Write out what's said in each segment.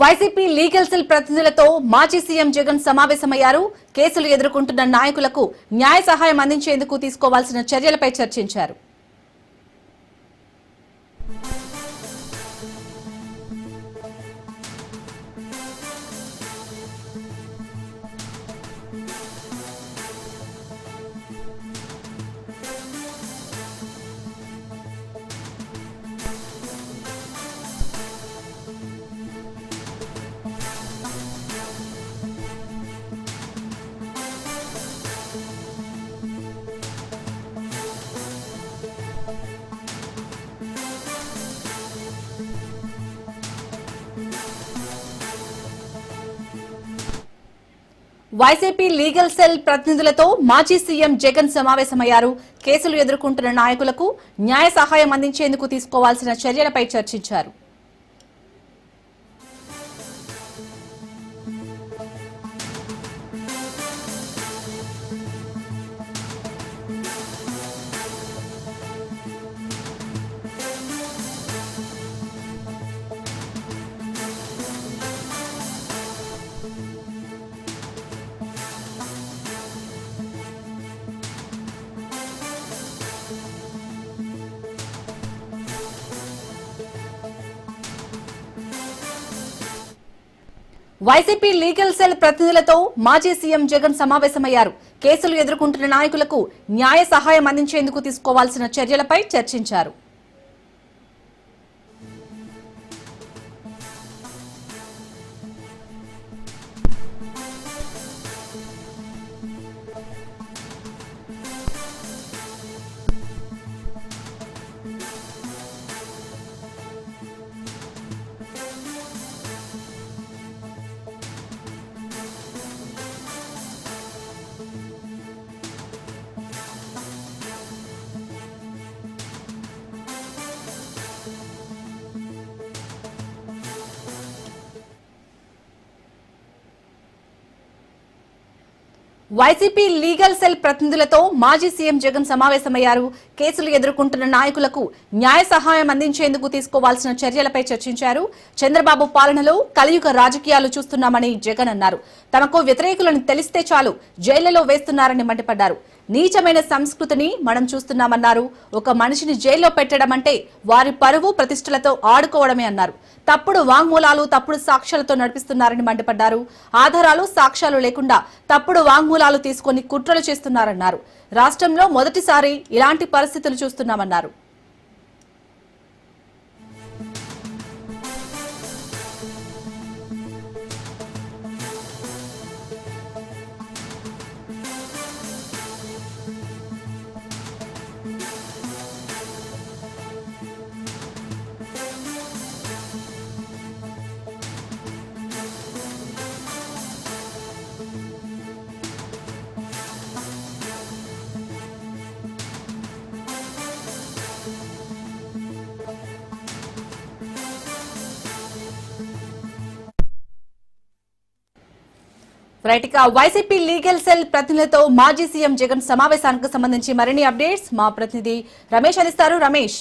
YCP legal cell ప్రతినిధులతో మాజీ CM Jagan సమావేశమయ్యారు. కేసులు ఎదుర్కొంటున్న నాయకులకు న్యాయ సహాయం అందించేందుకు తీసుకోవాల్సిన చర్యలపై చర్చించారు. వైసీపీ లీగల్ సెల్ ప్రతినిధులతో మాజీ సీఎం జగన్ సమావేశమయ్యారు. కేసులు ఎదుర్కొంటున్న నాయకులకు న్యాయ సహాయం అందించేందుకు తీసుకోవాల్సిన చర్యలపై చర్చించారు. వైసీపీ లీగల్ సెల్ ప్రతినిధులతో మాజీ సీఎం జగన్ సమావేశమయ్యారు. కేసులు ఎదుర్కొంటున్న నాయకులకు న్యాయ సహాయం అందించేందుకు తీసుకోవాల్సిన చర్యలపై చర్చించారు. వైసీపీ లీగల్ సెల్ ప్రతినిధులతో మాజీ సీఎం జగన్ సమావేశమయ్యారు. కేసులు ఎదుర్కొంటున్న నాయకులకు న్యాయ సహాయం అందించేందుకు తీసుకోవాల్సిన చర్యలపై చర్చించారు. చంద్రబాబు పాలనలో కలియుగ రాజకీయాలు చూస్తున్నామని జగన్ అన్నారు. తమకు వ్యతిరేకులను తెలిస్తే చాలు జైళ్ళలో వేస్తున్నారని మండిపడ్డారు. నీచమైన సంస్కృతిని మనం చూస్తున్నామన్నారు. ఒక మనిషిని జైల్లో పెట్టడం అంటే వారి పరువు ప్రతిష్టలతో ఆడుకోవడమే అన్నారు. తప్పుడు వాంగ్మూలాలు తప్పుడు సాక్ష్యాలతో నడిపిస్తున్నారని మండిపడ్డారు. ఆధారాలు సాక్ష్యాలు లేకుండా తప్పుడు వాంగ్మూలాలు తీసుకొని కుట్రలు చేస్తున్నారన్నారు. రాష్ట్రంలో మొదటిసారి ఇలాంటి పరిస్థితులు చూస్తున్నామన్నారు. రైట్ ఇక వైసీపీ లీగల్ సెల్ ప్రతినిధులతో మాజీ సీఎం జగన్ సమావేశానికి సంబంధించి మరిన్ని అప్డేట్స్ మా ప్రతినిధి రమేష్ అందిస్తారు. రమేష్.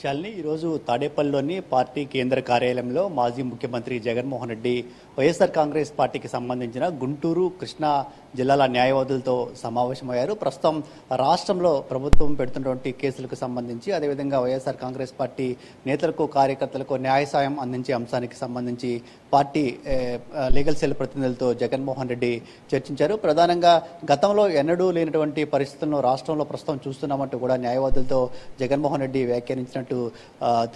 శాలిని ఈరోజు తాడేపల్లిలోని పార్టీ కేంద్ర కార్యాలయంలో మాజీ ముఖ్యమంత్రి జగన్మోహన్ రెడ్డి వైఎస్ఆర్ కాంగ్రెస్ పార్టీకి సంబంధించిన గుంటూరు కృష్ణా జిల్లాల న్యాయవాదులతో సమావేశమయ్యారు. ప్రస్తుతం రాష్ట్రంలో ప్రభుత్వం పెడుతున్నటువంటి కేసులకు సంబంధించి అదేవిధంగా వైఎస్ఆర్ కాంగ్రెస్ పార్టీ నేతలకు కార్యకర్తలకు న్యాయ సాయం అందించే అంశానికి సంబంధించి పార్టీ లీగల్ సెల్ ప్రతినిధులతో జగన్మోహన్ రెడ్డి చర్చించారు. ప్రధానంగా గతంలో ఎన్నడూ లేనటువంటి పరిస్థితులను రాష్ట్రంలో ప్రస్తుతం చూస్తున్నామంటూ కూడా న్యాయవాదులతో జగన్మోహన్ రెడ్డి వ్యాఖ్యానించినట్టు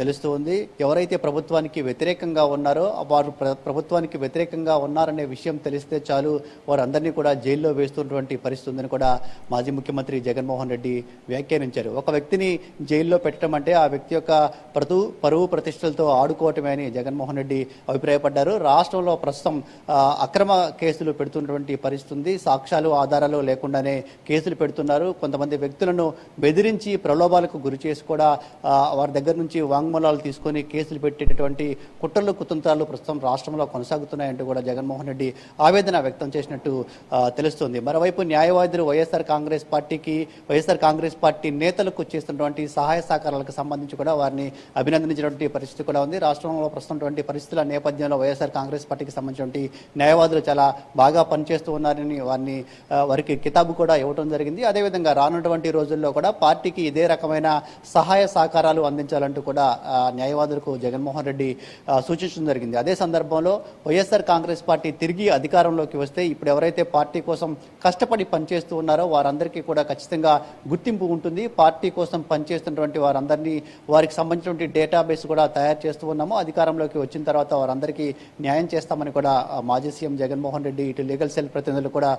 తెలుస్తూ ఉంది. ఎవరైతే ప్రభుత్వానికి వ్యతిరేకంగా ఉన్నారో వారు ప్రభుత్వానికి వ్యతిరేకంగా ఉన్నారనే విషయం తెలిస్తే చాలు వారందరినీ కూడా జైల్లో వేస్తున్నటువంటి పరిస్థితి ఉందని కూడా మాజీ ముఖ్యమంత్రి జగన్మోహన్ రెడ్డి వ్యాఖ్యానించారు. ఒక వ్యక్తిని జైల్లో పెట్టడం అంటే ఆ వ్యక్తి యొక్క ప్రతు పరువు ప్రతిష్టలతో ఆడుకోవటమే అని జగన్మోహన్ రెడ్డి అభిప్రాయపడ్డారు. ఉన్నారు రాష్ట్రంలో ప్రస్తుతం అక్రమ కేసులు పెడుతున్నటువంటి పరిస్థితి ఉంది సాక్ష్యాలు ఆధారాలు లేకుండానే కేసులు పెడుతున్నారు. కొంతమంది వ్యక్తులను బెదిరించి ప్రలోభాలకు గురి చేసి కూడా వారి దగ్గర నుంచి వాంగ్మూలాలు తీసుకొని కేసులు పెట్టేటటువంటి కుట్రలు కుతంత్రాలు ప్రస్తుతం రాష్ట్రంలో కొనసాగుతున్నాయంటూ కూడా జగన్మోహన్ రెడ్డి ఆవేదన వ్యక్తం చేసినట్టు తెలుస్తుంది. మరోవైపు న్యాయవాదులు వైఎస్ఆర్ కాంగ్రెస్ పార్టీకి వైఎస్ఆర్ కాంగ్రెస్ పార్టీ నేతలకు చేస్తున్నటువంటి సహాయ సహకారాలకు సంబంధించి కూడా వారిని అభినందించినటువంటి పరిస్థితి కూడా ఉంది. రాష్ట్రంలో ప్రస్తుతం పరిస్థితుల నేపథ్యంలో వైఎస్ఆర్ కాంగ్రెస్ పార్టీకి సంబంధించినటువంటి న్యాయవాదులు చాలా బాగా పనిచేస్తూ ఉన్నారని వారిని వారికి కితాబు కూడా ఇవ్వడం జరిగింది. అదేవిధంగా రానున్నటువంటి రోజుల్లో కూడా పార్టీకి ఇదే రకమైన సహాయ సహకారాలు అందించాలంటూ కూడా న్యాయవాదులకు జగన్మోహన్ రెడ్డి సూచించడం జరిగింది. అదే సందర్భంలో వైఎస్ఆర్ కాంగ్రెస్ పార్టీ తిరిగి అధికారంలోకి వస్తే ఇప్పుడు ఎవరైతే పార్టీ కోసం కష్టపడి పనిచేస్తూ ఉన్నారో వారందరికీ కూడా ఖచ్చితంగా గుర్తింపు ఉంటుంది. పార్టీ కోసం పనిచేస్తున్నటువంటి వారందరినీ వారికి సంబంధించినటువంటి డేటాబేస్ కూడా తయారు చేస్తూ ఉన్నాము. అధికారంలోకి వచ్చిన తర్వాత వారందరికీ న్యాయం చేస్తామని కూడా మాజీ సీఎం జగన్మోహన్ రెడ్డి ఇటు లీగల్ సెల్ ప్రతినిధులు కూడా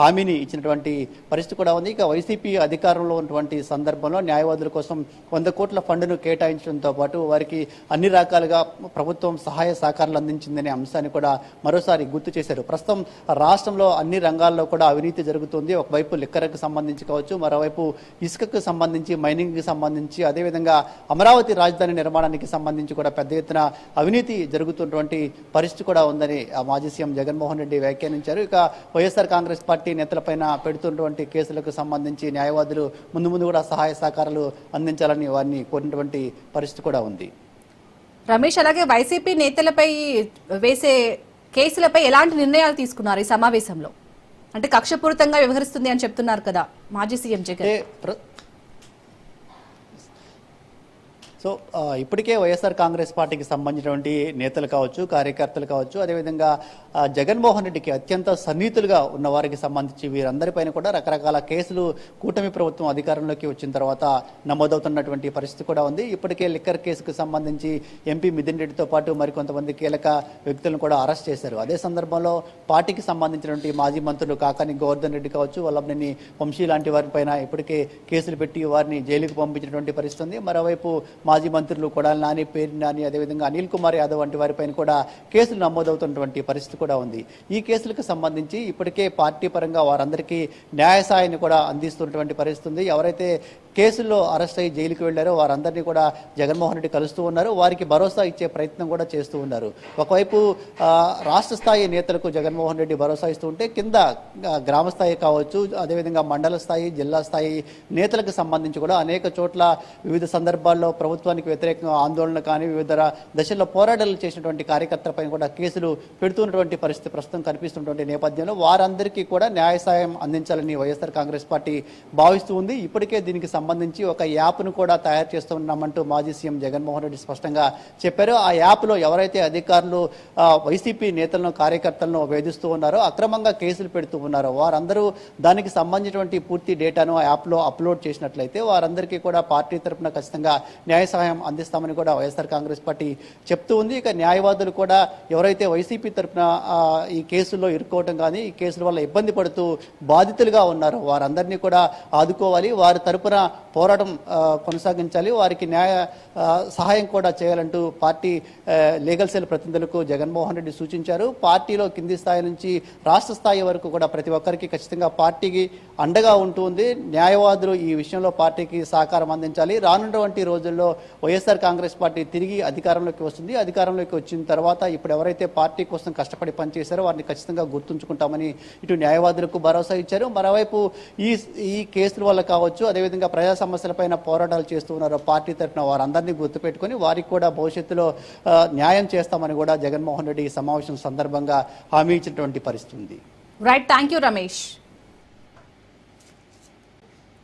హామీని ఇచ్చినటువంటి పరిస్థితి కూడా ఉంది. ఇక వైసీపీ అధికారంలో ఉన్నటువంటి సందర్భంలో న్యాయవాదుల కోసం వంద కోట్ల ఫండ్ను కేటాయించడంతో పాటు వారికి అన్ని రకాలుగా ప్రభుత్వం సహాయ సహకారాలు అందించిందనే అంశాన్ని కూడా మరోసారి గుర్తు చేశారు. ప్రస్తుతం రాష్ట్రంలో అన్ని రంగాల్లో కూడా అవినీతి జరుగుతుంది. ఒకవైపు లిక్కర్కు సంబంధించి కావచ్చు మరోవైపు ఇసుకకు సంబంధించి మైనింగ్కి సంబంధించి అదేవిధంగా అమరావతి రాజధాని నిర్మాణానికి సంబంధించి కూడా పెద్ద ఎత్తున అవినీతి జరుగుతున్నటువంటి పరిస్థితి కూడా ఉందని ఆ మాజీ సీఎం జగన్మోహన్ రెడ్డి వ్యాఖ్యానించారు. ఇక వైఎస్ఆర్ కాంగ్రెస్ పార్టీ నేతలపైన పెడుతున్నటువంటి కేసులకు సంబంధించి న్యాయవాదులు ముందు ముందు కూడా సహాయ సహకారాలు అందించాలని వారిని కోరినటువంటి పరిస్థితి కూడా ఉంది. రమేష్ అలాగే వైసీపీ నేతలపై వేసే కేసులపై ఎలాంటి నిర్ణయాలు తీసుకున్నారు ఈ సమావేశంలో? అంటే కక్షపూరితంగా వ్యవహరిస్తుంది అని చెప్తున్నారు కదా మాజీ సీఎం జగన్. సో ఇప్పటికే వైఎస్ఆర్ కాంగ్రెస్ పార్టీకి సంబంధించినటువంటి నేతలు కావచ్చు కార్యకర్తలు కావచ్చు అదేవిధంగా జగన్మోహన్ రెడ్డికి అత్యంత సన్నిహితులుగా ఉన్న వారికి సంబంధించి వీరందరిపైన కూడా రకరకాల కేసులు కూటమి ప్రభుత్వం అధికారంలోకి వచ్చిన తర్వాత నమోదవుతున్నటువంటి పరిస్థితి కూడా ఉంది. ఇప్పటికే లిక్కర్ కేసుకు సంబంధించి ఎంపీ మిథున్ రెడ్డితో పాటు మరికొంతమంది కీలక వ్యక్తులను కూడా అరెస్ట్ చేశారు. అదే సందర్భంలో పార్టీకి సంబంధించినటువంటి మాజీ మంత్రులు కాకాని గోవర్ధన్ రెడ్డి కావచ్చు వల్లభనేని వంశీ లాంటి వారిపైన ఇప్పటికే కేసులు పెట్టి వారిని జైలుకు పంపించినటువంటి పరిస్థితి ఉంది. మరోవైపు మాజీ మంత్రులు కొడాలి నాని పేరు నాని అదేవిధంగా అనిల్ కుమార్ యాదవ్ వంటి వారిపైన కూడా కేసులు నమోదవుతున్నటువంటి పరిస్థితి కూడా ఉంది. ఈ కేసులకు సంబంధించి ఇప్పటికే పార్టీ పరంగా వారందరికీ న్యాయ సాయాన్ని కూడా అందిస్తున్నటువంటి పరిస్థితి ఉంది. ఎవరైతే కేసుల్లో అరెస్ట్ అయ్యి జైలుకి వెళ్ళారో వారందరినీ కూడా జగన్మోహన్ రెడ్డి కలుస్తూ ఉన్నారు. వారికి భరోసా ఇచ్చే ప్రయత్నం కూడా చేస్తూ ఉన్నారు. ఒకవైపు రాష్ట్ర స్థాయి నేతలకు జగన్మోహన్ రెడ్డి భరోసా ఇస్తూ ఉంటే కింద గ్రామస్థాయి గ్రామ స్థాయి కావచ్చు అదేవిధంగా మండల స్థాయి జిల్లా స్థాయి నేతలకు సంబంధించి కూడా అనేక చోట్ల వివిధ సందర్భాల్లో ప్రభుత్వం ప్రభుత్వానికి వ్యతిరేకంగా ఆందోళన కానీ వివిధ దశల్లో పోరాటాలు చేసినటువంటి కార్యకర్తలపై కూడా కేసులు పెడుతున్నటువంటి పరిస్థితి ప్రస్తుతం కనిపిస్తున్నటువంటి నేపథ్యంలో వారందరికీ కూడా న్యాయ సాయం అందించాలని వైఎస్ఆర్ కాంగ్రెస్ పార్టీ భావిస్తూ ఉంది. ఇప్పటికే దీనికి సంబంధించి ఒక యాప్ను కూడా తయారు చేస్తున్నామంటూ మాజీ సీఎం జగన్మోహన్ రెడ్డి స్పష్టంగా చెప్పారు. ఆ యాప్లో ఎవరైతే అధికారులు వైసీపీ నేతలను కార్యకర్తలను వేధిస్తూ ఉన్నారో అక్రమంగా కేసులు పెడుతూ ఉన్నారో వారందరూ దానికి సంబంధించినటువంటి పూర్తి డేటాను ఆ యాప్లో అప్లోడ్ చేసినట్లయితే వారందరికీ కూడా పార్టీ తరపున ఖచ్చితంగా న్యాయ సహాయం అందిస్తామని కూడా వైఎస్ఆర్ కాంగ్రెస్ పార్టీ చెప్తూ ఉంది. ఇక న్యాయవాదులు కూడా ఎవరైతే వైసీపీ తరపున ఈ కేసుల్లో ఇరుక్కోవడం కానీ ఈ కేసుల వల్ల ఇబ్బంది పడుతూ బాధితులుగా ఉన్నారో. వారందరినీ కూడా ఆదుకోవాలి. వారి తరపున పోరాటం కొనసాగించాలి. వారికి న్యాయ సహాయం కూడా చేయాలంటూ పార్టీ లీగల్ సెల్ ప్రతినిధులకు జగన్మోహన్ రెడ్డి సూచించారు. పార్టీలో కింది స్థాయి నుంచి రాష్ట్ర స్థాయి వరకు కూడా ప్రతి ఒక్కరికి ఖచ్చితంగా పార్టీకి అండగా ఉంటుంది న్యాయవాదులు ఈ విషయంలో పార్టీకి సహకారం అందించాలి. రానున్నటువంటి రోజుల్లో వైఎస్ఆర్ కాంగ్రెస్ పార్టీ తిరిగి అధికారంలోకి వస్తుంది. అధికారంలోకి వచ్చిన తర్వాత ఇప్పుడు ఎవరైతే పార్టీ కోసం కష్టపడి పనిచేశారో వారిని ఖచ్చితంగా గుర్తుంచుకుంటామని ఇటు న్యాయవాదులకు భరోసా ఇచ్చారు. మరోవైపు ఈ ఈ కేసుల వల్ల కావచ్చు అదేవిధంగా ప్రజా సమస్యలపైన పోరాటాలు చేస్తూ ఉన్నారో పార్టీ తరఫున వారందరినీ గుర్తుపెట్టుకొని వారికి కూడా భవిష్యత్తులో న్యాయం చేస్తామని కూడా జగన్మోహన్ రెడ్డి ఈ సమావేశం సందర్భంగా హామీ ఇచ్చినటువంటి పరిస్థితి ఉంది. రైట్ థ్యాంక్ యూ రమేష్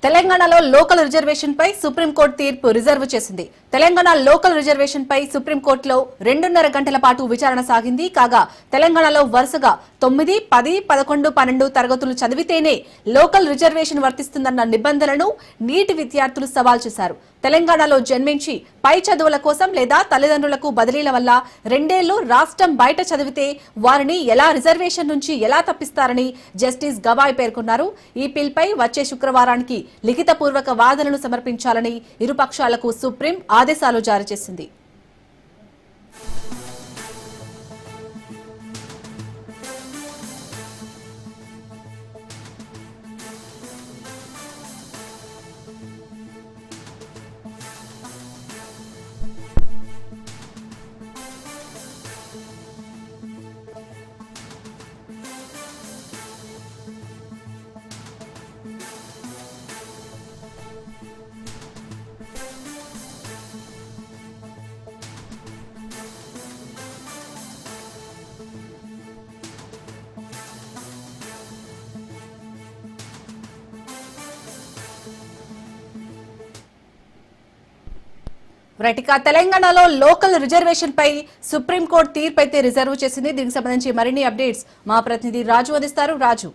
తెలంగాణలో లోకల్ రిజర్వేషన్ పై సుప్రీంకోర్టు తీర్పు రిజర్వ్ చేసింది. తెలంగాణ లోకల్ రిజర్వేషన్ పై సుప్రీంకోర్టులో రెండున్నర గంటల పాటు విచారణ సాగింది. కాగా తెలంగాణలో వరుసగా తొమ్మిది పది పదకొండు పన్నెండు తరగతులు చదివితేనే లోకల్ రిజర్వేషన్ వర్తిస్తుందన్న నిబంధనలను నీటి విద్యార్థులు సవాల్ చేశారు. తెలంగాణలో జన్మించి పై చదువుల కోసం లేదా తల్లిదండ్రులకు బదిలీల వల్ల రెండేళ్ళు రాష్ట్రం బయట చదివితే వారిని ఎలా రిజర్వేషన్ నుంచి ఎలా తప్పిస్తారని జస్టిస్ గవాయ్ పేర్కొన్నారు. ఈ పిల్పై వచ్చే శుక్రవారానికి లిఖితపూర్వక వాదనలు సమర్పించాలని ఇరుపక్షాలకు సుప్రీం ఆదేశాలు జారీ చేసింది. రైట్ తెలంగాణలో లోకల్ రిజర్వేషన్ పై సుప్రీంకోర్టు తీర్పు అయితే రిజర్వ్ చేసింది. దీనికి సంబంధించి మరిన్ని అప్డేట్స్ మా ప్రతినిధి రాజు అందిస్తారు. రాజు.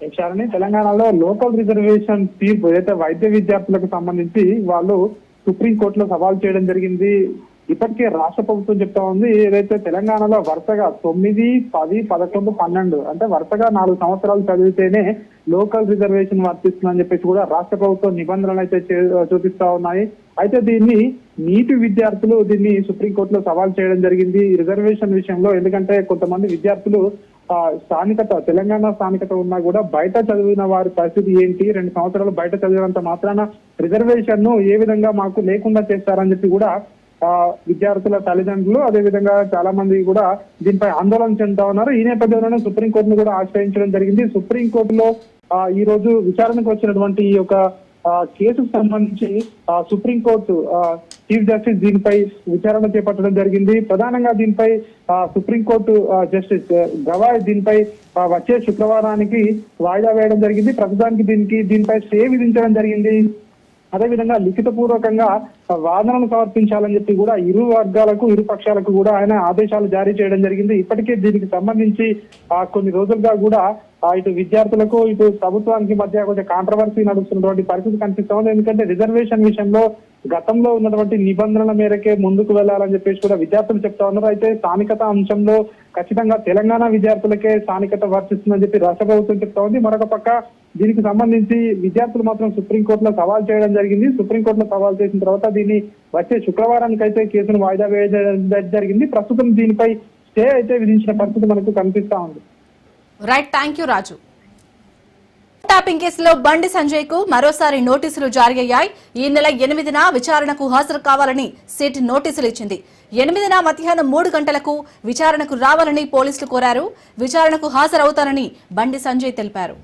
చేశారని తెలంగాణలో లోకల్ రిజర్వేషన్ తీర్పు ఏదైతే వైద్య విద్యార్థులకు సంబంధించి వాళ్ళు సుప్రీం కోర్టులో సవాల్ చేయడం జరిగింది. ఇప్పటికే రాష్ట్ర ప్రభుత్వం చెప్తా ఉంది ఏదైతే తెలంగాణలో వరుసగా తొమ్మిది పది పదకొండు పన్నెండు అంటే వరుసగా నాలుగు సంవత్సరాలు చదివితేనే లోకల్ రిజర్వేషన్ వర్తిస్తుందని చెప్పేసి కూడా రాష్ట్ర ప్రభుత్వం నిబంధనలు అయితే చే- చూపిస్తా ఉన్నాయి. అయితే దీన్ని నీటి విద్యార్థులు దీన్ని సుప్రీంకోర్టులో సవాల్ చేయడం జరిగింది రిజర్వేషన్ విషయంలో. ఎందుకంటే కొంతమంది విద్యార్థులు స్థానికత తెలంగాణ స్థానికత ఉన్నా కూడా బయట చదివిన వారి పరిస్థితి ఏంటి? రెండు సంవత్సరాలు బయట చదివినంత మాత్రాన రిజర్వేషన్ను ఏ విధంగా మాకు లేకుండా చేస్తారని చెప్పి కూడా విద్యార్థుల తల్లిదండ్రులు అదే విధంగా చాలా మంది కూడా దీనిపై ఆందోళన చెందుతా ఉన్నారు. ఈ నేపథ్యంలోనే సుప్రీంకోర్టును కూడా ఆశ్రయించడం జరిగింది. సుప్రీంకోర్టులో ఈ రోజు విచారణకు వచ్చినటువంటి ఈ యొక్క కేసుకు సంబంధించి సుప్రీంకోర్టు చీఫ్ జస్టిస్ దీనిపై విచారణ చేపట్టడం జరిగింది. ప్రధానంగా దీనిపై ఆ, సుప్రీంకోర్టు జస్టిస్ గవాయ్ దీనిపై వచ్చే శుక్రవారానికి వాయిదా వేయడం జరిగింది. ప్రస్తుతానికి దీనికి దీనిపై స్టే విధించడం జరిగింది. అదేవిధంగా లిఖితపూర్వకంగా వాదనను సమర్పించాలని చెప్పి కూడా ఇరు వర్గాలకు ఇరు పక్షాలకు కూడా ఆయన ఆదేశాలు జారీ చేయడం జరిగింది. ఇప్పటికే దీనికి సంబంధించి ఆ, కొన్ని రోజులుగా కూడా ఇటు విద్యార్థులకు ఇటు ప్రభుత్వానికి మధ్య కొంచెం కాంట్రవర్సీ నడుస్తున్నటువంటి పరిస్థితి కనిపిస్తా ఉంది ఎందుకంటే రిజర్వేషన్ విషయంలో గతంలో ఉన్నటువంటి నిబంధనల మేరకే ముందుకు వెళ్ళాలని చెప్పేసి కూడా విద్యార్థులు చెప్తా ఉన్నారు. అయితే స్థానికత అంశంలో ఖచ్చితంగా తెలంగాణ విద్యార్థులకే స్థానికత వర్తిస్తుందని చెప్పి రాష్ట్ర ప్రభుత్వం చెప్తా ఉంది. మరొక పక్క దీనికి సంబంధించి విద్యార్థులు మాత్రం సుప్రీంకోర్టులో సవాల్ చేయడం జరిగింది. సుప్రీంకోర్టులో సవాల్ చేసిన తర్వాత దీన్ని వచ్చే శుక్రవారానికి అయితే కేసును వాయిదా వేయడం జరిగింది. ప్రస్తుతం దీనిపై స్టే అయితే విధించిన పరిస్థితి మనకు కనిపిస్తా ఉంది. Right thank you Raju tapping కేసులో బండి సంజయ్కు మరోసారి నోటీసులు జారీ అయ్యాయి ఈ నెల ఎనిమిదిన విచారణకు హాజరు కావాలని సిట్ నోటీసులు ఇచ్చింది. ఎనిమిదిన మధ్యాహ్నం మూడు గంటలకు విచారణకు రావాలని పోలీసులు కోరారు. విచారణకు హాజరవుతానని బండి సంజయ్ తెలిపారు.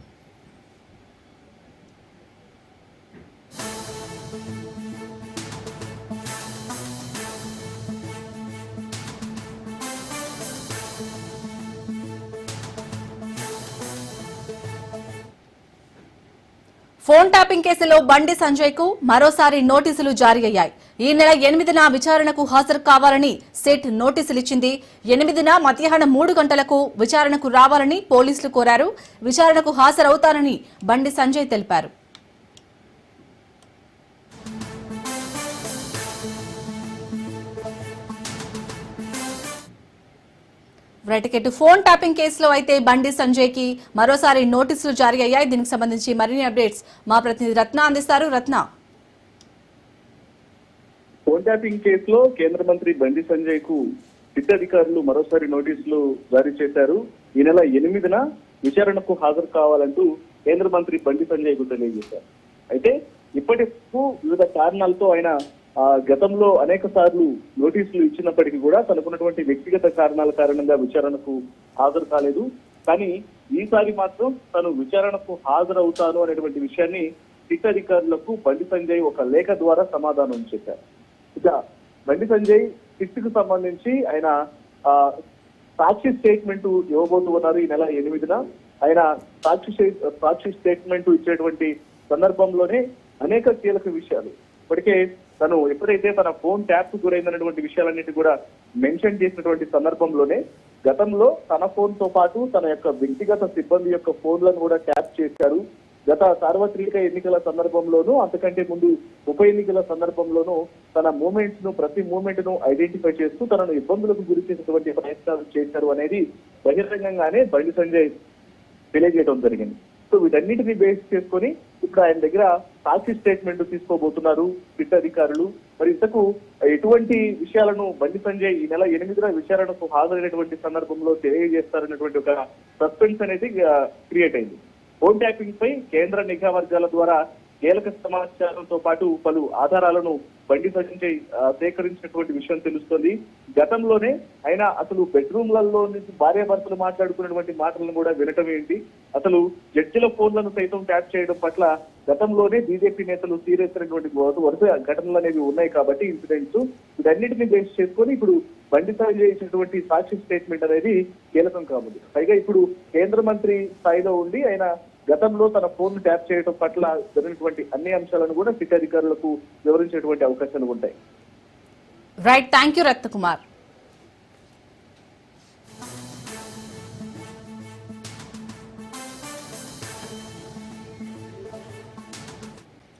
ఫోన్ ట్యాపింగ్ కేసులో బండి సంజయ్కు మరోసారి నోటీసులు జారీ అయ్యాయి ఈ నెల ఎనిమిదిన విచారణకు హాజరు కావాలని సిట్ నోటీసులు ఇచ్చింది ఎనిమిదిన మధ్యాహ్నం మూడు గంటలకు విచారణకు రావాలని పోలీసులు కోరారు. విచారణకు హాజరవుతానని బండి సంజయ్ తెలిపారు. రైట్ ఫోన్ ట్యాపింగ్ కేసులో అయితే బండి సంజయ్కి మరోసారి నోటీసులు జారీ అయ్యాయి. దీనికి సంబంధించి మరిన్ని అప్డేట్స్ మా ప్రతినిధి రత్న అందిస్తారు. రత్న. ఫోన్ ట్యాపింగ్ కేసులో కేంద్ర మంత్రి బండి సంజయ్కు సిట్ అధికారులు మరోసారి నోటీసులు జారీ చేశారు. ఈ నెల ఎనిమిదిన విచారణకు హాజరు కావాలంటూ కేంద్ర మంత్రి బండి సంజయ్కు తెలియజేశారు. అయితే ఇప్పటికు వివిధ కారణాలతో ఆయన గతంలో అనేక సార్లు నోటీసులు ఇచ్చినప్పటికీ కూడా తనకున్నటువంటి వ్యక్తిగత కారణాల కారణంగా విచారణకు హాజరు కాలేదు. కానీ ఈసారి మాత్రం తను విచారణకు హాజరవుతాను అనేటువంటి విషయాన్ని సిట్ అధికారులకు బండి సంజయ్ ఒక లేఖ ద్వారా సమాధానం చెప్పారు. ఇక బండి సంజయ్ సిట్కు సంబంధించి ఆయన సాక్షి స్టేట్మెంట్ ఇవ్వబోతున్నారు ఈ నెల ఎనిమిదిన. ఆయన సాక్షి సాక్షి స్టేట్మెంట్ ఇచ్చేటువంటి సందర్భంలోనే అనేక కీలక విషయాలు. ఇప్పటికే తను ఎప్పుడైతే తన ఫోన్ ట్యాప్కు గురైనటువంటి విషయాలన్నిటి కూడా మెన్షన్ చేసినటువంటి సందర్భంలోనే గతంలో తన ఫోన్తో పాటు తన యొక్క వ్యక్తిగత సిబ్బంది యొక్క ఫోన్లను కూడా ట్యాప్ చేశారు. గత సార్వత్రిక ఎన్నికల సందర్భంలోనూ అంతకంటే ముందు ఉప ఎన్నికల సందర్భంలోనూ తన మూమెంట్స్ను ప్రతి మూమెంట్ను ఐడెంటిఫై చేస్తూ తనను ఇబ్బందులకు గురి చేసినటువంటి ప్రయత్నాలు చేశారు అనేది బహిరంగంగానే బండి సంజయ్ తెలియజేయడం జరిగింది. సో వీటన్నిటిని బేస్ చేసుకొని ఇప్పుడు ఆయన దగ్గర సాక్షి స్టేట్మెంట్ తీసుకోబోతున్నారు పిట్ అధికారులు. మరి ఇంతకు ఎటువంటి విషయాలను బండి సంజయ్ ఈ నెల ఎనిమిదిన విచారణకు హాజరైనటువంటి సందర్భంలో తెలియజేస్తారన్నటువంటి ఒక సస్పెన్స్ అనేది క్రియేట్ అయింది. ఫోన్ ట్యాపింగ్ పై కేంద్ర నిఘా వర్గాల ద్వారా కీలక సమాచారంతో పాటు పలు ఆధారాలను బండి సంజయ్ సేకరించినటువంటి విషయం తెలుస్తుంది. గతంలోనే ఆయన అసలు బెడ్రూమ్లలో నుంచి భార్యాభర్తలు మాట్లాడుకున్నటువంటి మాటలను కూడా వినటం ఏంటి? అసలు జడ్జిల ఫోన్లను సైతం ట్యాప్ చేయడం పట్ల గతంలోనే బీజేపీ నేతలు సీరియస్ అయినటువంటి వరుస ఘటనలు అనేవి ఉన్నాయి కాబట్టి ఇన్సిడెంట్స్. వీటన్నిటిని బేస్ చేసుకొని ఇప్పుడు బండి సంజయ్ ఇచ్చినటువంటి సాక్షి స్టేట్మెంట్ అనేది కీలకం కాబోతుంది పైగా ఇప్పుడు కేంద్ర మంత్రి స్థాయిలో ఉండి ఆయన గతంలో తన ఫోన్ ట్యాప్ చేయడం పట్ల జరిగినటువంటి అన్ని అంశాలను కూడా సిట్ అధికారులకు వివరించేటువంటి అవకాశాలు ఉంటాయి. Right thank you Ratnakumar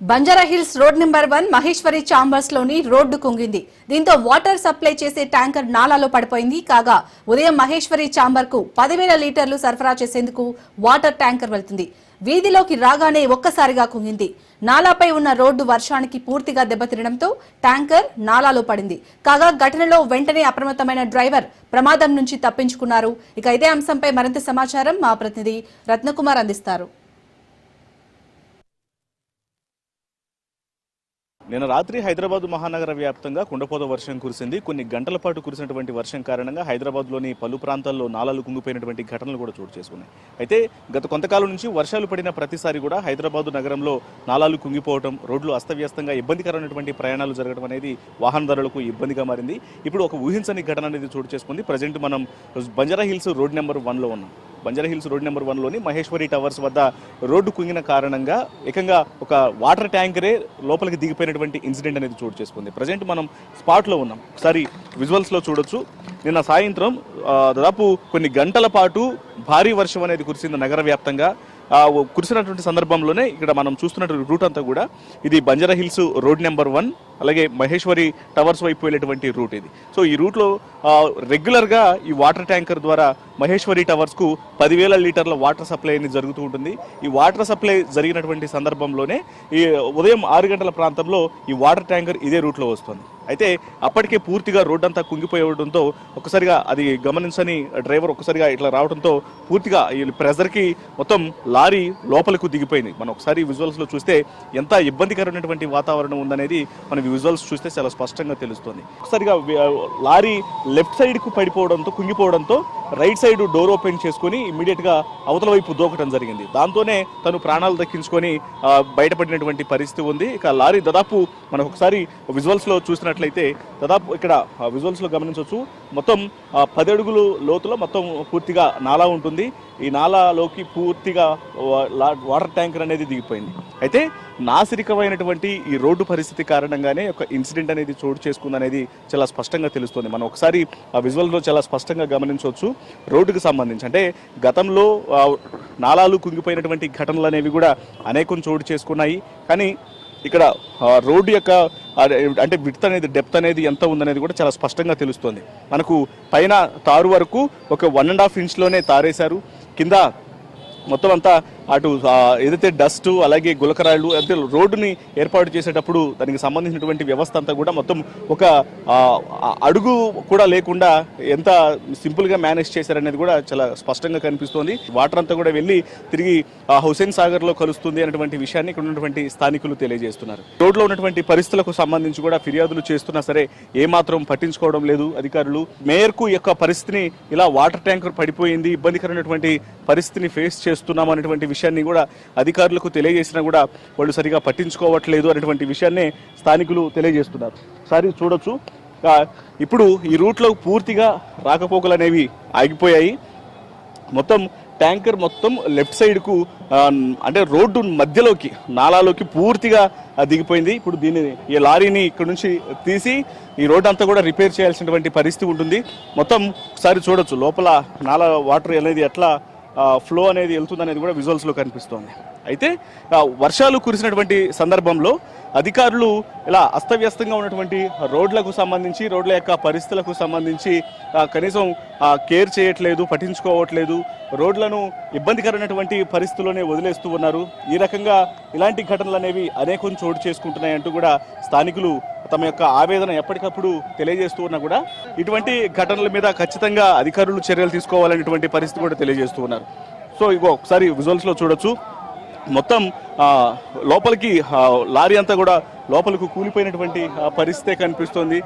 Banjara Hills road number one Maheshwari చాంబర్స్లోని road కుంగింది. దీంతో వాటర్ సప్లై చేసే ట్యాంకర్ నాలాలో పడిపోయింది. కాగా ఉదయం మహేశ్వరి చాంబర్కు పదివేల లీటర్లు సరఫరా చేసేందుకు వాటర్ ట్యాంకర్ వెళ్తుంది. వీధిలోకి రాగానే ఒక్కసారిగా కుంగింది. నాలాపై ఉన్న రోడ్డు వర్షానికి పూర్తిగా దెబ్బతినడంతో ట్యాంకర్ నాలాలో పడింది. కాగా ఘటనలో వెంటనే అప్రమత్తమైన డ్రైవర్ ప్రమాదం నుంచి తప్పించుకున్నారు. ఇక ఇదే అంశంపై మరింత సమాచారం మా ప్రతినిధి రత్నకుమార్ అందిస్తారు. నిన్న రాత్రి హైదరాబాద్ మహానగర వ్యాప్తంగా కుండపోత వర్షం కురిసింది. కొన్ని గంటల పాటు కురిసినటువంటి వర్షం కారణంగా హైదరాబాద్లోని పలు ప్రాంతాల్లో నాలాలు కుంగిపోయినటువంటి ఘటనలు కూడా చోటు చేసుకున్నాయి. అయితే గత కొంతకాలం నుంచి వర్షాలు పడిన ప్రతిసారి కూడా హైదరాబాద్ నగరంలో నాలాలు కుంగిపోవడం రోడ్లు అస్తవ్యస్తంగా ఇబ్బందికరమైనటువంటి ప్రయాణాలు జరగడం అనేది వాహనదారులకు ఇబ్బందిగా మారింది. ఇప్పుడు ఒక ఊహించని ఘటన అనేది చోటు చేసుకుంది. ప్రజెంట్ మనం బంజారా హిల్స్ రోడ్ నెంబర్ వన్లో ఉన్నాం. బంజారా హిల్స్ రోడ్ నెంబర్ వన్లోని మహేశ్వరి టవర్స్ వద్ద రోడ్డు కుంగిన కారణంగా ఏకంగా ఒక వాటర్ ట్యాంకరే లోపలికి దిగిపోయినటువంటి ఇన్సిడెంట్ అనేది చోటు చేసుకుంది. ప్రజెంట్ మనం స్పాట్లో ఉన్నాం. ఒకసారి విజువల్స్లో చూడొచ్చు. నిన్న సాయంత్రం దాదాపు కొన్ని గంటల పాటు భారీ వర్షం అనేది కురిసింది నగర వ్యాప్తంగా కురిసినటువంటి సందర్భంలోనే ఇక్కడ మనం చూస్తున్నటువంటి రూట్ అంతా కూడా ఇది Banjara Hills road number one అలాగే మహేశ్వరి టవర్స్ వైపు వెళ్ళేటువంటి రూట్ ఇది. సో ఈ రూట్లో రెగ్యులర్గా ఈ వాటర్ ట్యాంకర్ ద్వారా మహేశ్వరి టవర్స్కు పదివేల లీటర్ల వాటర్ సప్లై అనేది జరుగుతూ ఉంటుంది. ఈ వాటర్ సప్లై జరిగినటువంటి సందర్భంలోనే ఈ ఉదయం ఆరు గంటల ప్రాంతంలో ఈ వాటర్ ట్యాంకర్ ఇదే రూట్లో వస్తుంది. అయితే అప్పటికే పూర్తిగా రోడ్డంతా కుంగిపోయి ఉండడంతో ఒక్కసారిగా అది గమనించని డ్రైవర్ ఒక్కసారిగా ఇట్లా రావడంతో పూర్తిగా ఈ ప్రెజర్కి మొత్తం లారీ లోపలికి దిగిపోయింది. మనం ఒకసారి విజువల్స్లో చూస్తే ఎంత ఇబ్బందికరమైనటువంటి వాతావరణం ఉందనేది మనం విజువల్స్ చూస్తే చాలా స్పష్టంగా తెలుస్తుంది. ఒకసారిగా లారీ లెఫ్ట్ సైడ్కు పడిపోవడంతో కుంగిపోవడంతో రైట్ సైడ్ డోర్ ఓపెన్ చేసుకొని ఇమీడియట్గా అవతల వైపు దూకటం జరిగింది. దాంతోనే తను ప్రాణాలు దక్కించుకొని బయటపడినటువంటి పరిస్థితి ఉంది. ఇక లారీ దాదాపు మనం ఒకసారి విజువల్స్లో చూసినట్లయితే దాదాపు ఇక్కడ విజువల్స్లో గమనించవచ్చు మొత్తం పది అడుగులు లోతులో మొత్తం పూర్తిగా నాలా ఉంటుంది. ఈ నాలాలోకి పూర్తిగా వా- లా- వాటర్ ట్యాంకర్ అనేది దిగిపోయింది. అయితే నాసిరికమైనటువంటి ఈ రోడ్డు పరిస్థితి కారణంగానే ఒక ఇన్సిడెంట్ అనేది చోటు చేసుకుంది అనేది చాలా స్పష్టంగా తెలుస్తుంది. మనం ఒకసారి ఆ విజువల్లో చాలా స్పష్టంగా గమనించవచ్చు. రోడ్డుకు సంబంధించి అంటే గతంలో నాళాలు నాలాలు కుంగిపోయినటువంటి ఘటనలు అనేవి కూడా అనేకం చోటు చేసుకున్నాయి. కానీ ఇక్కడ రోడ్డు యొక్క అంటే విడ్త్ అనేది డెప్త్ అనేది ఎంత ఉందనేది కూడా చాలా స్పష్టంగా తెలుస్తుంది. మనకు పైన తారు వరకు ఒక వన్ అండ్ హాఫ్ ఇంచ్లోనే తారేశారు. కింద మొత్తం అంతా అటు ఏదైతే డస్ట్ అలాగే గులకరాళ్ళు అంటే రోడ్డుని ఏర్పాటు చేసేటప్పుడు దానికి సంబంధించినటువంటి వ్యవస్థ అంతా కూడా మొత్తం ఒక అడుగు కూడా లేకుండా ఎంత సింపుల్గా మేనేజ్ చేశారనేది కూడా చాలా స్పష్టంగా కనిపిస్తోంది. వాటర్ అంతా కూడా వెళ్ళి తిరిగి ఆ, హుసేన్ సాగర్లో కలుస్తుంది అనేటువంటి విషయాన్ని ఇక్కడ ఉన్నటువంటి స్థానికులు తెలియజేస్తున్నారు. రోడ్లో ఉన్నటువంటి పరిస్థితులకు సంబంధించి కూడా ఫిర్యాదులు చేస్తున్నా సరే ఏమాత్రం పట్టించుకోవడం లేదు అధికారులు. మేయర్కు యొక్క పరిస్థితిని ఇలా వాటర్ ట్యాంకర్ పడిపోయింది ఇబ్బందికరమైనటువంటి పరిస్థితిని ఫేస్ చేస్తున్నాం అనేటువంటి విషయాన్ని కూడా అధికారులకు తెలియజేసినా కూడా వాళ్ళు సరిగా పట్టించుకోవట్లేదు అనేటువంటి విషయాన్ని స్థానికులు తెలియజేస్తున్నారు. సారి చూడొచ్చు. ఇప్పుడు ఈ రూట్లో పూర్తిగా రాకపోకలు అనేవి ఆగిపోయాయి. మొత్తం ట్యాంకర్ మొత్తం లెఫ్ట్ సైడ్కు అంటే రోడ్డు మధ్యలోకి నాలాలోకి పూర్తిగా దిగిపోయింది. ఇప్పుడు దీన్ని ఈ లారీని ఇక్కడ నుంచి తీసి ఈ రోడ్ అంతా కూడా రిపేర్ చేయాల్సినటువంటి పరిస్థితి ఉంటుంది. మొత్తం ఒకసారి చూడొచ్చు. లోపల నాలా వాటర్ అనేది ఎట్లా ఫ్లో అనేది వెళ్తుంది అనేది కూడా విజువల్స్లో కనిపిస్తోంది. అయితే వర్షాలు కురిసినటువంటి సందర్భంలో అధికారులు ఇలా అస్తవ్యస్తంగా ఉన్నటువంటి రోడ్లకు సంబంధించి రోడ్ల యొక్క పరిస్థితులకు సంబంధించి కనీసం కేర్ చేయట్లేదు పట్టించుకోవట్లేదు రోడ్లను ఇబ్బందికరమైనటువంటి పరిస్థితుల్లోనే వదిలేస్తూ ఉన్నారు. ఈ రకంగా ఇలాంటి ఘటనలు అనేవి అనేకం చోటు చేసుకుంటున్నాయంటూ కూడా స్థానికులు తమ యొక్క ఆవేదన ఎప్పటికప్పుడు తెలియజేస్తూ ఉన్నా కూడా ఇటువంటి ఘటనల మీద ఖచ్చితంగా అధికారులు చర్యలు తీసుకోవాలనేటువంటి పరిస్థితి కూడా తెలియజేస్తూ ఉన్నారు. సో ఇగో ఒకసారి విజువల్స్లో చూడొచ్చు. మొత్తం లోపలికి లారీ అంతా కూడా లోపలకు కూలిపోయినటువంటి పరిస్థితే కనిపిస్తోంది.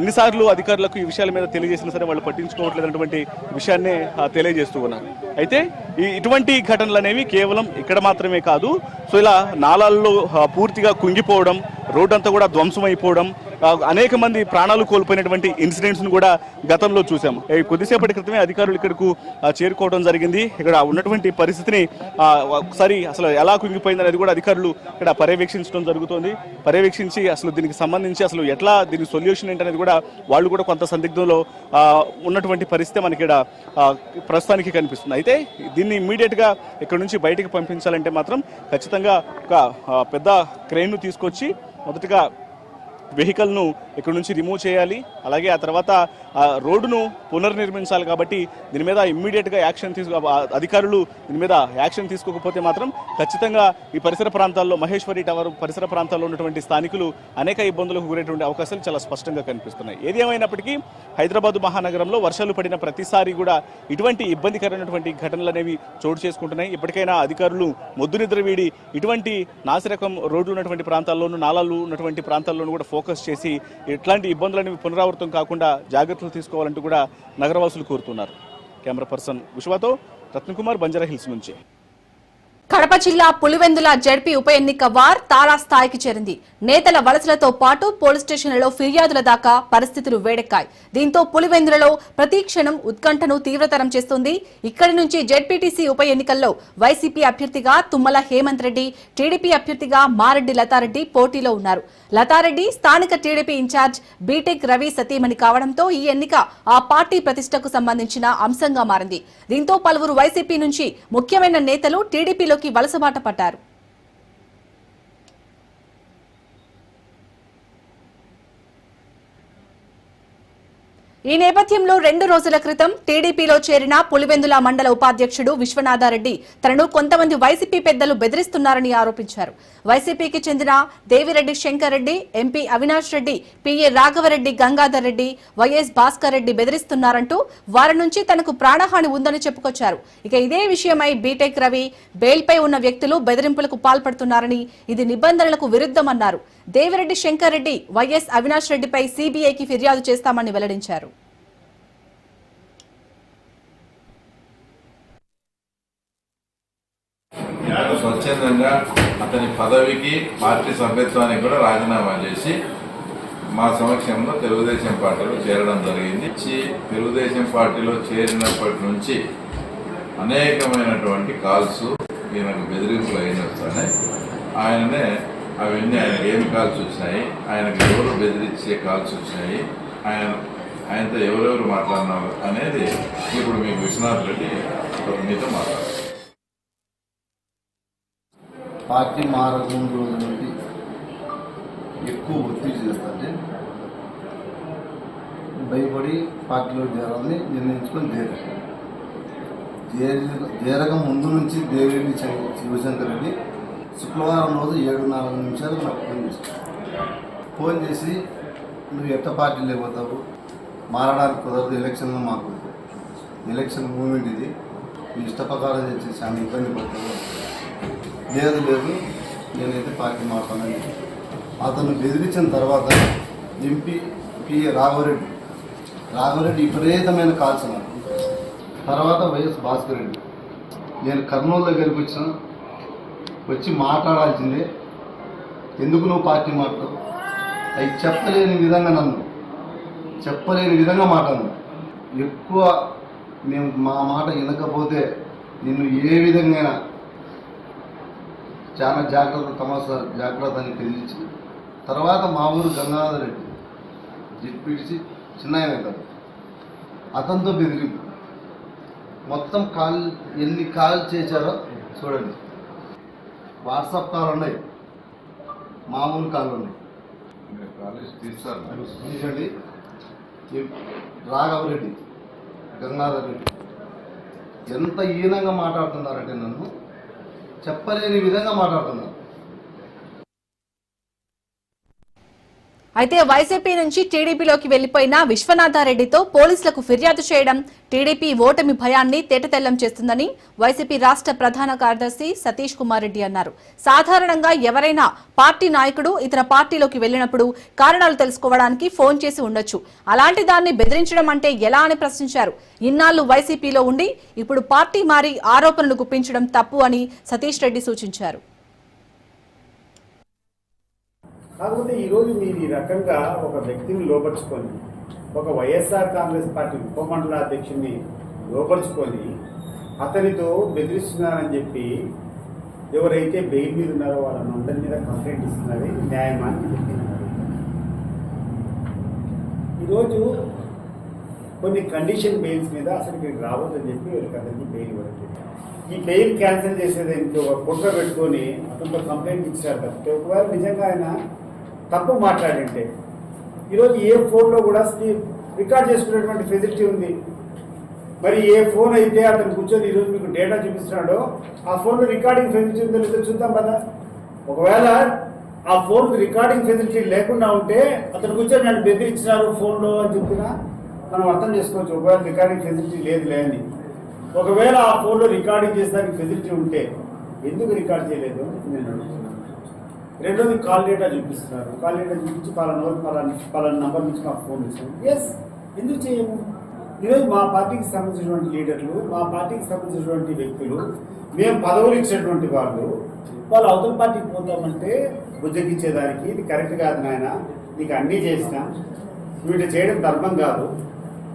ఎన్నిసార్లు అధికారులకు ఈ విషయాల మీద తెలియజేసినా సరే వాళ్ళు పట్టించుకోవట్లేదన్నటువంటి విషయాన్ని తెలియజేస్తూ ఉన్నారు. అయితే ఈ ఇటువంటి ఘటనలు అనేవి కేవలం ఇక్కడ మాత్రమే కాదు సో ఇలా నాలాల్లో పూర్తిగా కుంగిపోవడం రోడ్డంతా కూడా ధ్వంసం అయిపోవడం అనేక మంది ప్రాణాలు కోల్పోయినటువంటి ఇన్సిడెంట్స్ను కూడా గతంలో చూసాము ఈ కొద్దిసేపటి క్రితమే అధికారులు ఇక్కడకు చేరుకోవడం జరిగింది. ఇక్కడ ఉన్నటువంటి పరిస్థితిని ఒకసారి అసలు ఎలా కుంగిపోయింది అనేది కూడా అధికారులు ఇక్కడ పర్యవేక్షించడం జరుగుతుంది. పర్యవేక్షించి అసలు దీనికి సంబంధించి అసలు ఎట్లా దీనికి సొల్యూషన్ ఏంటనేది కూడా వాళ్ళు కూడా కొంత సందిగ్ధంలో ఉన్నటువంటి పరిస్థితి మనకి ఇక్కడ ప్రస్తుతానికి కనిపిస్తుంది. అయితే దీన్ని ఇమ్మీడియట్గా ఇక్కడ నుంచి బయటకు పంపించాలంటే మాత్రం ఖచ్చితంగా ఒక పెద్ద క్రెయిన్ను తీసుకొచ్చి మొదటగా వెహికల్ను ఇక్కడ నుంచి రిమూవ్ చేయాలి. అలాగే ఆ తర్వాత రోడ్డును పునర్నిర్మించాలి కాబట్టి దీని మీద ఇమ్మీడియట్గా యాక్షన్ తీసు అధికారులు దీని మీద యాక్షన్ తీసుకోకపోతే మాత్రం ఖచ్చితంగా ఈ పరిసర ప్రాంతాల్లో మహేశ్వరి టవర్ పరిసర ప్రాంతాల్లో ఉన్నటువంటి స్థానికులు అనేక ఇబ్బందులకు గురేటువంటి అవకాశాలు చాలా స్పష్టంగా కనిపిస్తున్నాయి. ఏది ఏమైనప్పటికీ హైదరాబాద్ మహానగరంలో వర్షాలు పడిన ప్రతిసారి కూడా ఇటువంటి ఇబ్బందికరమైనటువంటి ఘటనలు అనేవి చోటు చేసుకుంటున్నాయి. ఇప్పటికైనా అధికారులు మొద్దు నిద్ర వీడి ఇటువంటి నాసిరకం రోడ్లు ఉన్నటువంటి ప్రాంతాల్లోనూ నాలాలు ఉన్నటువంటి ప్రాంతాల్లోనూ కూడా ఫోకస్ చేసి ఇట్లాంటి ఇబ్బందులు అనేవి పునరావృతం కాకుండా జాగ్రత్తలు తీసుకోవాలంటూ కూడా నగరవాసులు కోరుతున్నారు. కెమెరా పర్సన్ విశ్వతో రత్నకుమార్ బంజారా హిల్స్ నుంచి. కడప జిల్లా పులివెందుల జడ్పీ ఉప ఎన్నిక వార్ తారాస్థాయికి చేరింది. నేతల వలసలతో పాటు పోలీస్ స్టేషన్లలో ఫిర్యాదుల దాకా పరిస్థితులు వేడెక్కాయి. దీంతో పులివెందులలో ప్రతి క్షణం ఉత్కంఠను తీవ్రతరం చేస్తుంది. ఇక్కడి నుంచి జడ్పీటీసీ ఉప ఎన్నికల్లో వైసీపీ అభ్యర్థిగా తుమ్మల హేమంత్ రెడ్డి టీడీపీ అభ్యర్థిగా మారెడ్డి లతారెడ్డి పోటీలో ఉన్నారు. లతారెడ్డి స్థానిక టీడీపీ ఇన్ఛార్జ్ బీటెక్ రవి సతీమణి కావడంతో ఈ ఎన్నిక ఆ పార్టీ ప్రతిష్టకు సంబంధించిన అంశంగా మారింది. దీంతో పలువురు వైసీపీ నుంచి ముఖ్యమైన నేతలు టీడీపీలోకి వలసబాట పడ్డారు ఈ నేపథ్యంలో రెండు రోజుల క్రితం టీడీపీలో చేరిన పులివెందుల మండల ఉపాధ్యక్షుడు విశ్వనాథారెడ్డి తనను కొంతమంది వైసీపీ పెద్దలు బెదిరిస్తున్నారని ఆరోపించారు. వైసీపీకి చెందిన Devireddy Shankar Reddy MP Avinash Reddy PA Raghavareddy Gangadhar Reddy YS Bhaskar Reddy బెదిరిస్తున్నారంటూ వారి నుంచి తనకు ప్రాణహాని ఉందని చెప్పుకొచ్చారు. ఇక ఇదే విషయమై బీటెక్ రవి బెయిల్పై ఉన్న వ్యక్తులు బెదిరింపులకు పాల్పడుతున్నారని ఇది నిబంధనలకు విరుద్ధమన్నారు. దేవిరెడ్డి శంకర్ రెడ్డి వైఎస్ అవినాష్ రెడ్డిపై సిబిఐకి ఫిర్యాదు చేస్తామని వెల్లడించారు. స్వచ్ఛందంగా అతని పదవికి పార్టీ సభ్యత్వానికి కూడా రాజీనామా చేసి మా సమక్షంలో తెలుగుదేశం పార్టీలో చేరడం జరిగింది. తెలుగుదేశం పార్టీలో చేరినప్పటి నుంచి అనేకమైనటువంటి కాల్స్ ఈయనకు బెదిరింపులు అయిన వస్తున్నాయి ఆయననే అవన్నీ ఆయనకు ఏమి కాల్స్ వచ్చినాయి? ఆయనకు ఎవరు బెదిరించే కాల్స్ వచ్చినాయి? ఆయన ఆయనతో ఎవరెవరు మాట్లాడినారు అనేది ఇప్పుడు మీకు విశ్వనాథ్ రెడ్డి మీతో మాట్లాడారు పార్టీ మారకముందు రోజు నుండి ఎక్కువ ఒత్తిడి చేస్తుంటే భయపడి పార్టీలో చేరాలని నిర్ణయించుకొని చేరారు చేరి చేరక ముందు నుంచి దేవిని శివశంకర్ రెడ్డి శుక్రవారం రోజు ఏడు నాలుగు నిమిషాలు నాకు ఫోన్ చేశాను ఫోన్ చేసి నువ్వు ఎట్ట పార్టీలు పోతావు? మారడానికి కుదరదు ఎలక్షన్లో మాకు ఎలక్షన్ మూమెంట్ ఇది నీ ఇష్ట ప్రకారం చేసి చాలా ఇబ్బంది పడతావు లేదు లేదు నేనైతే పార్టీ మారుతానని అతను బెదిరించిన తర్వాత ఎంపీ పిఏ రాఘవరెడ్డి రాఘవరెడ్డి విపరీతమైన కాల్స్ తర్వాత వైఎస్ భాస్కర్ రెడ్డి నేను కర్నూలు దగ్గరికి వచ్చిన వచ్చి మాట్లాడాల్సిందే. ఎందుకు నువ్వు పార్టీ మాట్లాడు? అవి చెప్పలేని విధంగా నన్ను చెప్పలేని విధంగా మాట్లాడు. ఎక్కువ మేము మా మాట వినకపోతే నిన్ను ఏ విధంగా చాలా జాగ్రత్త తమాసా జాగ్రత్త అని తెలియచి తర్వాత మా ఊరు గంగాధర్ రెడ్డి జిట్పిడిచి చిన్న ఆయన అవుతాడు. అతనితో బెదిరింపు. మొత్తం కాల్ ఎన్ని కాల్ చేశారో చూడండి. వాట్సాప్ కాల్ ఉన్నాయి మామూలు కాల్ ఉన్నాయి ఈ రాఘవరెడ్డి గంగాధర్ రెడ్డి ఎంత హీనంగా మాట్లాడుతున్నారంటే నన్ను చెప్పలేని విధంగా మాట్లాడుతున్నారు. అయితే వైసీపీ నుంచి టీడీపీలోకి వెళ్ళిపోయిన విశ్వనాథారెడ్డితో పోలీసులకు ఫిర్యాదు చేయడం టీడీపీ ఓటమి భయాన్ని తేటతెల్లం చేస్తుందని వైసీపీ రాష్ట్ర ప్రధాన కార్యదర్శి సతీష్ కుమార్ రెడ్డి అన్నారు. సాధారణంగా ఎవరైనా పార్టీ నాయకుడు ఇతర పార్టీలోకి వెళ్ళినప్పుడు కారణాలు తెలుసుకోవడానికి ఫోన్ చేసి ఉండొచ్చు. అలాంటి దాన్ని బెదిరించడం అంటే ఎలా అని ప్రశ్నించారు. ఇన్నాళ్ళు వైసీపీలో ఉండి ఇప్పుడు పార్టీ మారి ఆరోపణలు గుప్పించడం తప్పు అని సతీష్ రెడ్డి సూచించారు. కాకపోతే ఈరోజు మీరు ఈ రకంగా ఒక వ్యక్తిని లోపరుచుకొని ఒక వైఎస్ఆర్ కాంగ్రెస్ పార్టీ ఉపమండల అధ్యక్షుడిని లోపరుచుకొని అతనితో బెదిరిస్తున్నారని చెప్పి ఎవరైతే బెయిల్ మీద ఉన్నారో వాళ్ళని అందరి మీద కంప్లైంట్ ఇస్తున్నది న్యాయమాన్ని న్యాయమా అని చెప్తున్నారు. ఈరోజు కొన్ని కండిషన్ బెయిల్స్ మీద అసలు ఇక్కడికి రావద్దని చెప్పి వీళ్ళకి అందరికీ బెయిల్ ఇవ్వడం ఈ బెయిల్ క్యాన్సిల్ చేసేదానికి ఒక కుట్ర పెట్టుకొని అతనితో కంప్లైంట్ ఇచ్చారు తప్పితే ఒకవేళ నిజంగా ఆయన తప్పు మాట్లాడింటే. ఈరోజు ఏ ఫోన్లో కూడా రికార్డ్ చేసుకునేటువంటి ఫెసిలిటీ ఉంది. మరి ఏ ఫోన్ అయితే అతను కూర్చొని ఈరోజు మీకు డేటా చూపిస్తున్నాడో ఆ ఫోన్లో రికార్డింగ్ ఫెసిలిటీ ఉందో లేదో చూద్దాం కదా ఒకవేళ ఆ ఫోన్ రికార్డింగ్ ఫెసిలిటీ లేకుండా ఉంటే అతను కూర్చొని నన్ను బెదిరించినారు ఫోన్లో అని చెప్పినా మనం అర్థం చేసుకోవచ్చు ఒకవేళ రికార్డింగ్ ఫెసిలిటీ లేదు లేని ఒకవేళ ఆ ఫోన్లో రికార్డింగ్ చేసేదానికి ఫెసిలిటీ ఉంటే ఎందుకు రికార్డ్ చేయలేదు అని నేను అడుగుతున్నాను రెండోది కాల్ డేటా చూపిస్తున్నారు. కాల్ డేటా చూపించి పలానా రోజు పలానా పలానా నంబర్ నుంచి మాకు ఫోన్ చేశారు. ఎస్ ఎందుకు చేయము? ఈరోజు మా పార్టీకి సంబంధించినటువంటి లీడర్లు మా పార్టీకి సంబంధించినటువంటి వ్యక్తులు మేము పదవులు ఇచ్చినటువంటి వాళ్ళు వాళ్ళు అవతల పార్టీకి పోతామంటే బుజ్జగించేదానికి ఇది కరెక్ట్ కాదు నాయన నీకు అన్నీ చేసినా వీటి చేయడం ధర్మం కాదు.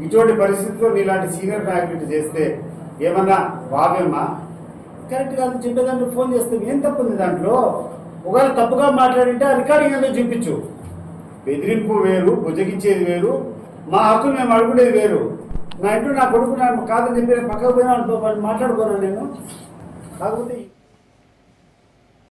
ఇటువంటి పరిస్థితుల్లో నీలాంటి సీనియర్ నాయకులు చేస్తే ఏమన్నా భావ్యమా? కరెక్ట్ కాదు చెప్పేదాంట్లో ఫోన్ చేస్తే ఏం తప్పుంది దాంట్లో? ఒకవేళ తప్పుగా మాట్లాడింటే ఆ రికార్డింగ్ ఏదో చూపించు. బెదిరింపు వేరు బుజగించేది వేరు మా హక్కులు మేము అడుగునేది వేరు. నా ఇంట్లో నా కొడుకు నా కాదని చెప్పి పక్కకు పోయినా అనుకో, మాట్లాడుకోను నేను? కాకపోతే